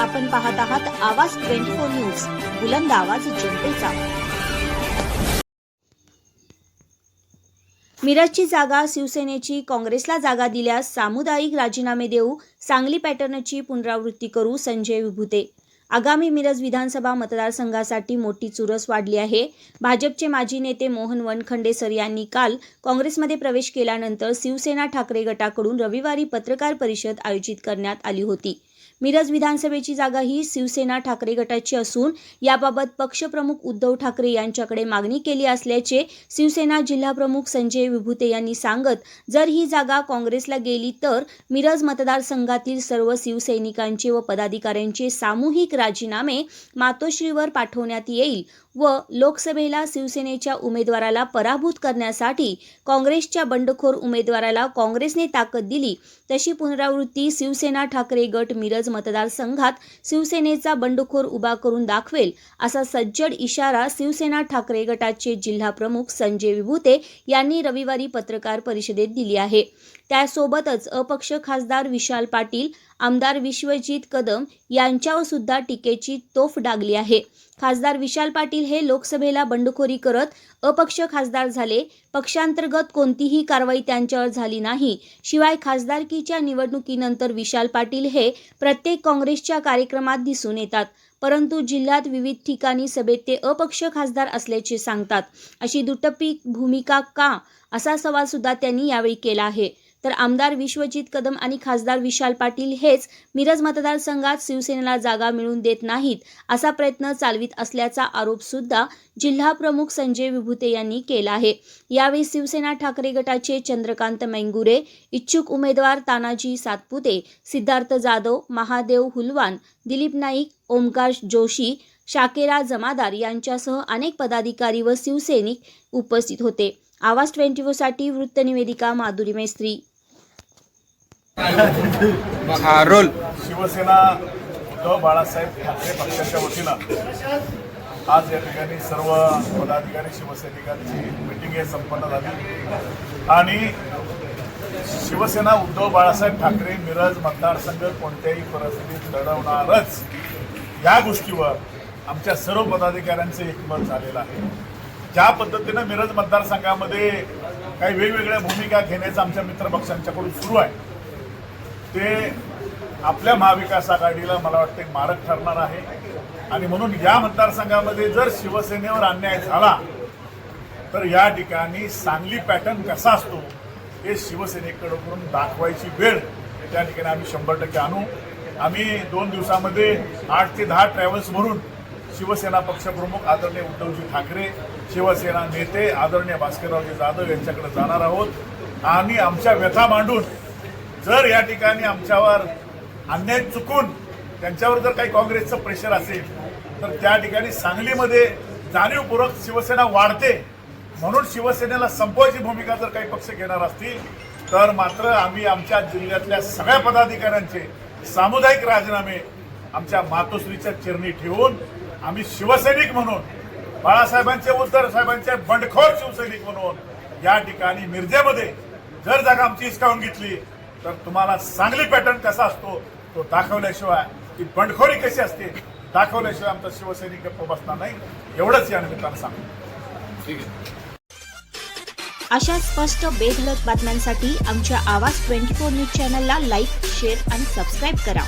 आपण पाहत आहात आवाज ट्वेंटी फोर न्यूज बुलंद आवाज जनतेचा. मिरजची जागा शिवसेनेची काँग्रेसला जागा दिल्यास सामुदायिक राजीनामे देऊ सांगली पॅटर्नची पुनरावृत्ती करू संजय विभूते. आगामी मिरज विधानसभा मतदारसंघासाठी मोठी चुरस वाढली आहे. भाजपचे माजी नेते मोहन वनखंडे सर यांनी काल काँग्रेसमध्ये प्रवेश केल्यानंतर शिवसेना ठाकरे गटाकडून रविवारी पत्रकार परिषद आयोजित करण्यात आली होती. मिरज विधानसभेची जागा ही शिवसेना ठाकरे गटाची असून याबाबत पक्षप्रमुख उद्धव ठाकरे यांच्याकडे मागणी केली असल्याचे शिवसेना जिल्हाप्रमुख संजय विभूते यांनी सांगत जर ही जागा काँग्रेसला गेली तर मिरज मतदारसंघातील सर्व शिवसैनिकांचे व पदाधिकाऱ्यांचे सामूहिक राजीनामे मातोश्रीवर पाठवण्यात येईल. व लोकसभेला शिवसेनेच्या उमेदवाराला पराभूत करण्यासाठी काँग्रेसच्या बंडखोर उमेदवाराला काँग्रेसने ताकद दिली. तशी पुनरावृत्ती शिवसेना ठाकरे गट मिरज मतदारसंघात शिवसेनेचा बंडखोर उभा करून दाखवेल असा सज्जड इशारा शिवसेना ठाकरे गटाचे जिल्हाप्रमुख संजय विभूते यांनी रविवारी पत्रकार परिषदेत दिली आहे. त्यासोबतच अपक्ष खासदार विशाल पाटील आमदार विश्वजित कदम यांच्यावर सुद्धा टीकेची तोफ डागली आहे. खासदार विशाल पाटील हे लोकसभेला बंडखोरी करत अपक्ष खासदार झाले. पक्षांतर्गत कोणतीही कारवाई त्यांच्यावर झाली नाही. शिवाय खासदारकीच्या निवडणुकीनंतर विशाल पाटील हे प्रत्येक काँग्रेसच्या कार्यक्रमात दिसून येतात. परंतु जिल्ह्यात विविध ठिकाणी सभेत ते अपक्ष खासदार असल्याचे सांगतात. अशी दुटप्पी भूमिका का? असा सवाल सुद्धा त्यांनी यावेळी केला आहे. तर आमदार विश्वजित कदम आणि खासदार विशाल पाटील हेच मिरज मतदारसंघात शिवसेनेला जागा मिळवून देत नाहीत असा प्रयत्न चालवित असल्याचा आरोप सुद्धा जिल्हाप्रमुख संजय विभूते यांनी केला आहे. यावेळी शिवसेना ठाकरे गटाचे चंद्रकांत मैंगुरे इच्छुक उमेदवार तानाजी सातपुते सिद्धार्थ जाधव महादेव हुलवान दिलीप नाईक ओमकार जोशी शाकेरा जमादार यांच्यासह अनेक पदाधिकारी व शिवसैनिक उपस्थित होते. आवाज ट्वेंटी फोरसाठी वृत्तनिवेदिका माधुरी मेस्त्री. हा रोल. शिवसेना उद्धव बाळासाहेब ठाकरे पक्षाच्या वतीनं आज या ठिकाणी सर्व पदाधिकारी शिवसैनिकांची मिटिंग हे संपन्न झाली. आणि शिवसेना उद्धव बाळासाहेब ठाकरे मिरज मतदारसंघ कोणत्याही परिस्थितीत लढवणारच. या गोष्टीवर आमच्या सर्व पदाधिकाऱ्यांचं एकमत झालेलं आहे. ज्या पद्धतीनं मिरज मतदारसंघामध्ये काही वेगवेगळ्या भूमिका घेण्याचं आमच्या मित्रपक्षांच्याकडून सुरू आहे ते आपल्या महाविकास आघाडीला मला वाटते मारक ठरणार आहे. आणि म्हणून या मतदारसंघामध्ये जर शिवसेनेवर अन्याय झाला तर या ठिकाणी सांगली पॅटर्न कसा असतो हे शिवसेनेकडून दाखवायची वेळ त्या ठिकाणी आम्ही शंभर टक्के आणू. आम्ही दोन दिवसामध्ये आठ ते दहा ट्रॅव्हल्स भरून शिवसेना पक्षप्रमुख आदरणीय उद्धवजी ठाकरे शिवसेना नेते आदरणीय भास्कररावजी जाधव यांच्याकडे जाणार आहोत. आणि आमच्या व्यथा मांडून जर या ठिकाणी आमच्यावर अन्याय चुकून त्यांच्यावर जर काही काँग्रेसचं प्रेशर असेल तर त्या ठिकाणी सांगलीमध्ये जाणीवपूर्वक शिवसेना वाढते. म्हणून शिवसेनेला संपवायची भूमिका जर काही पक्ष घेणार असतील तर मात्र आम्ही आमच्या जिल्ह्यातल्या सगळ्या पदाधिकाऱ्यांचे सामुदायिक राजीनामे आमच्या मातोश्रीच्या चिरणी ठेवून आम्ही शिवसैनिक म्हणून बाळासाहेबांचे उद्धव साहेबांचे बंडखोर शिवसैनिक म्हणून या ठिकाणी मिरजेमध्ये जर जागा आमची हिसकावून घेतली तर तुम्हाला सांगली पॅटर्न कसा असतो तो दाखवल्याशिवाय ती बंडखोरी कशी असते दाखवल्याशिवाय आमचा शिवसैनिक गप्प बसणार नाही. एवढंच या निमित्तानं सांगतो. अशा स्पष्ट बेधडक बातम्यांसाठी आमच्या आवाज ट्वेंटी फोर न्यूज चॅनलला लाईक शेअर आणि सबस्क्राईब करा.